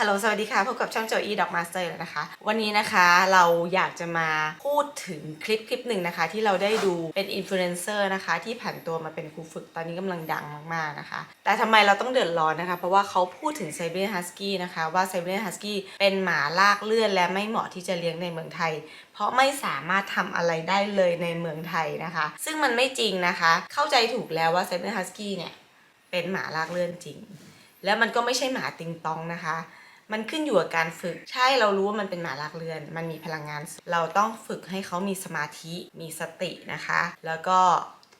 ฮัลโหล สวัสดีค่ะ พบกับช่องโจอีดอกมาสเตอร์แล้วนะคะ วันนี้นะคะเราอยากจะมาพูดถึงคลิปคลิปหนึ่งนะคะ ที่เราได้ดูเป็นอินฟลูเอนเซอร์นะคะ ที่ผ่านตัวมาเป็นครูฝึกตอนนี้กำลังดังมากๆนะคะ แต่ทำไมเราต้องเดือดร้อนนะคะ เพราะว่าเขาพูดถึงไซเบียนฮัสกี้นะคะ ว่าไซเบียนฮัสกี้เป็นหมาลากเลื่อนและไม่เหมาะที่จะเลี้ยงในเมืองไทย เพราะไม่สามารถทำอะไรได้เลยในเมืองไทยนะคะ ซึ่งมันไม่จริงนะคะ เข้าใจถูกแล้วว่าไซเบียนฮัสกี้เนี่ยเป็นหมาลากเลื่อนจริง แล้วมันก็ไม่ใช่หมาติงตองนะคะ มันขึ้นอยู่กับการฝึก ใช่เรารู้ว่ามันเป็นหมาลากเรือน มันมีพลังงาน เราต้องฝึกให้เขามีสมาธิ มีสตินะคะ แล้วก็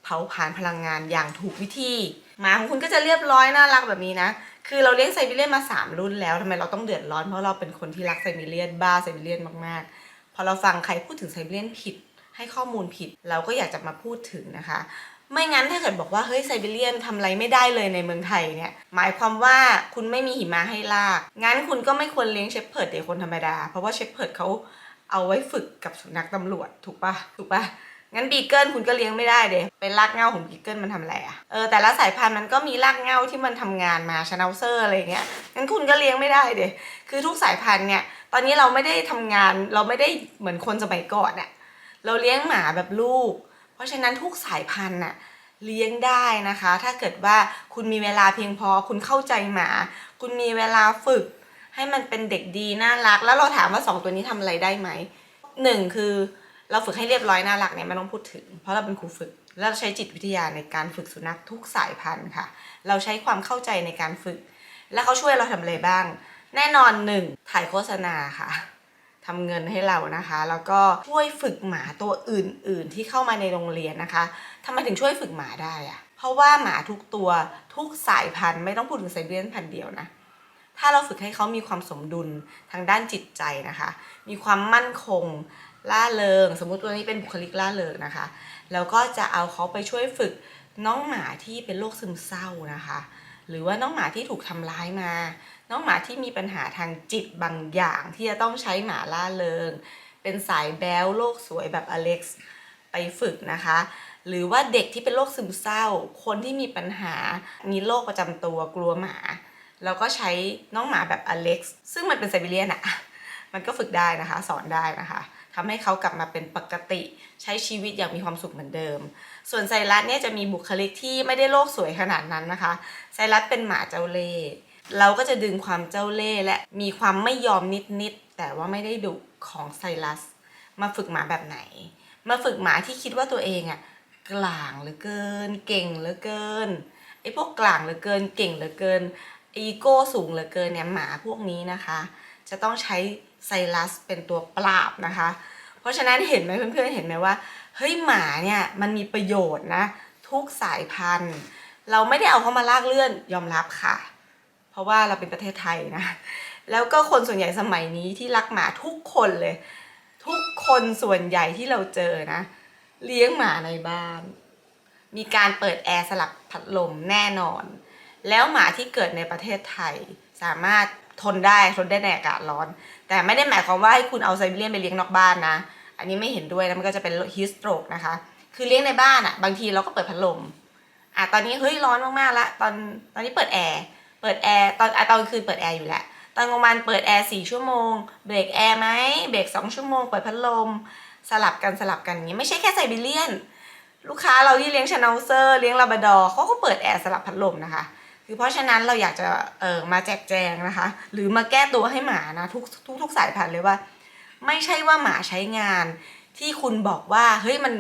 เผาผลาญพลังงานอย่างถูกวิธี หมาของคุณก็จะเรียบร้อยน่ารักแบบนี้นะ คือเราเลี้ยงไซบีเรียนมา 3 รุ่นแล้วทำไมเราต้องเดือดร้อน เพราะเราเป็นคนที่รักไซบีเรียนบ้าไซบีเรียนมากๆ พอเราฟังใครพูดถึงไซบีเรียนผิด ให้ข้อมูลผิด เราก็อยากจะมาพูดถึงนะคะ ไม่งั้นถ้าเกิดบอกว่าเฮ้ยไซบีเรียนทำอะไรไม่ได้เลยในเมืองไทยเนี่ยหมายความว่าคุณไม่มีหิมะให้ลาก งั้นคุณก็ไม่ควรเลี้ยงเชฟเพิร์ดเด็กคนธรรมดา เพราะว่าเชฟเพิร์ดเขาเอาไว้ฝึกกับสุนัขตำรวจถูกปะถูกปะงั้นบีเกิลคุณก็เลี้ยงไม่ได้เดยเป็นรากเหง้าของบีเกิลมันทำอะไรอะเออแต่ละสายพันธุ์มันก็มีรากเหง้าที่มันทำงานมาชานาเซอร์อะไรเงี้ยงั้นคุณก็เลี้ยงไม่ได้เดยคือทุกสายพันธุ์เนี่ยตอนนี้เราไม่ได้ทำงานเราไม่ได้เหมือนคนสมัยก่อนอะเราเลี้ยงหมาแบบลูก เพราะฉะนั้นทุกสายพันธุ์น่ะเลี้ยงได้นะคะ ถ้าเกิดว่าคุณมีเวลาเพียงพอคุณเข้าใจหมา คุณมีเวลาฝึก ให้มันเป็นเด็กดีน่ารัก แล้วเราถามว่าสองตัวนี้ทำอะไรได้ไหมหนึ่งคือเราฝึกให้เรียบร้อยน่ารักเนี่ยไม่ต้องพูดถึง เพราะเราเป็นครูฝึกแล้วเราใช้จิตวิทยาในการฝึกสุนัขทุกสายพันธุ์ค่ะ เราใช้ความเข้าใจในการฝึก แล้วเขาช่วยเราทำอะไรบ้าง แน่นอนหนึ่งถ่ายโฆษณาค่ะ ทำเงินให้เรานะคะ แล้วก็ช่วยฝึกหมาตัวอื่น ๆ ที่เข้ามาในโรงเรียนนะคะทำไมถึงช่วยฝึกหมาได้อะเพราะว่าหมาทุกตัวทุกสายพันธุ์ไม่ต้องพูดถึงไซเบียนพันธุ์เดียวนะถ้าเราฝึกให้เขามีความสมดุลทางด้านจิตใจนะคะ มีความมั่นคงล่าเริง สมมุติตัวนี้เป็นบุคลิกล่าเริงนะคะ แล้วก็จะเอาเขาไปช่วยฝึกน้องหมาที่เป็นโรคซึมเศร้านะคะ หรือว่าน้องหมาที่ถูกทำร้ายมา น้องหมาที่มีปัญหาทางจิตบางอย่างที่จะต้องใช้หมาล่าเริง เป็นสายแบ๊วโลกสวยแบบอเล็กซ์ไปฝึกนะคะ หรือว่าเด็กที่เป็นโรคซึมเศร้า คนที่มีปัญหามีโรคประจำตัวกลัวหมา แล้วก็ใช้น้องหมาแบบอเล็กซ์ซึ่งมันเป็นไซบีเรียนอะมันก็ฝึกได้นะคะ สอนได้นะคะ ทำให้เขากลับมาเป็นปกติ ใช้ชีวิตอย่างมีความสุขเหมือนเดิม ส่วนไซรัสเนี่ยจะมีบุคลิกที่ไม่ได้โลกสวยขนาดนั้นนะคะไซรัสเป็นหมาเจ้าเล่ห์เราก็จะดึงความเจ้าเล่ห์และมีความไม่ยอมนิดๆแต่ว่าไม่ได้ดุของไซรัส มาฝึกหมาแบบไหน มาฝึกหมาที่คิดว่าตัวเองอะกลางเหลือเกิน เก่งเหลือเกินไอ้พวกกลางเหลือเกิน เก่งเหลือเกินอีโก้สูงเหลือเกินเนี่ยหมาพวกนี้นะคะ จะต้องใช้ ไซรัสเป็นตัวปราบนะคะ เพราะฉะนั้นเห็นไหมเพื่อนๆเห็นไหมว่าเฮ้ยหมาเนี่ยมันมีประโยชน์นะ ทุกสายพันธุ์ เราไม่ได้เอาเขามาลากเลื่อนยอมรับค่ะ เพราะว่าเราเป็นประเทศไทยนะ แล้วก็คนส่วนใหญ่สมัยนี้ที่รักหมาทุกคนเลย ทุกคนส่วนใหญ่ที่เราเจอนะ เลี้ยงหมาในบ้าน มีการเปิดแอร์สลับพัดลมแน่นอน แล้วหมาที่เกิดในประเทศไทย สามารถทนได้ทนได้ในอากาศร้อน แต่ไม่ได้หมายความว่าให้คุณเอาไซบีเรียนไปเลี้ยงนอกบ้านนะ อันนี้ไม่เห็นด้วยนะมันก็จะเป็นฮิสโตรกนะคะ คือเลี้ยงในบ้านอะ่ะ บางทีเราก็เปิดพัดลมอะตอนนี้เฮ้ยร้อนมากๆละตอนตอนนี้เปิดแอร์เปิดแอร์ตอนอะตอนคืนเปิดแอร์อยู่แหล้วตอนกลางวันเปิดแอร์สี่ชั่วโมงเบรกแอร์ไหมเบรกสองชั่วโมงเปิดพัดลม สลับกันสลับกันอย่างนี้ไม่ใช่แค่ไซบีเรียน ลูกค้าเราที่เลี้ยงชานาเซอร์เลี้ยงลาบดอร์เขาก็เปิดแอร์สลับพัดลมนะคะ คือเพราะฉะนั้นเราอยากจะเออมาแจกแจงนะคะ หรือมาแก้ตัวให้หมานะทุกทุกทุกสายพันธุ์เลยว่า ไม่ใช่ว่าหมาใช้งาน ที่คุณบอกว่าเฮ้ยมัน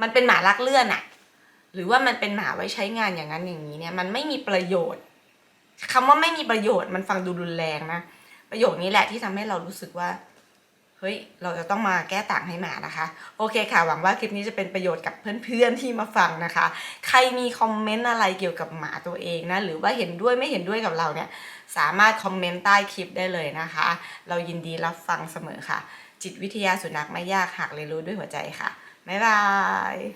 มันเป็นหมาลักเลื่อนอะหรือว่ามันเป็นหมาไว้ใช้งานอย่างนั้นอย่างนี้เนี่ยมันไม่มีประโยชน์คำว่าไม่มีประโยชน์มันฟังดูรุนแรงนะประโยคนี้แหละที่ทำให้เรารู้สึกว่า เฮ้ยเราจะต้องมาแก้ต่างให้หมานะคะ โอเคค่ะ หวังว่าคลิปนี้จะเป็นประโยชน์กับเพื่อนๆที่มาฟังนะคะ ใครมีคอมเมนต์อะไรเกี่ยวกับหมาตัวเองนะ หรือว่าเห็นด้วยไม่เห็นด้วยกับเราเนี่ย สามารถคอมเมนต์ใต้คลิปได้เลยนะคะ เรายินดีรับฟังเสมอค่ะ จิตวิทยาสุนัขไม่ยากหากเรียนรู้ด้วยหัวใจค่ะบ๊ายบาย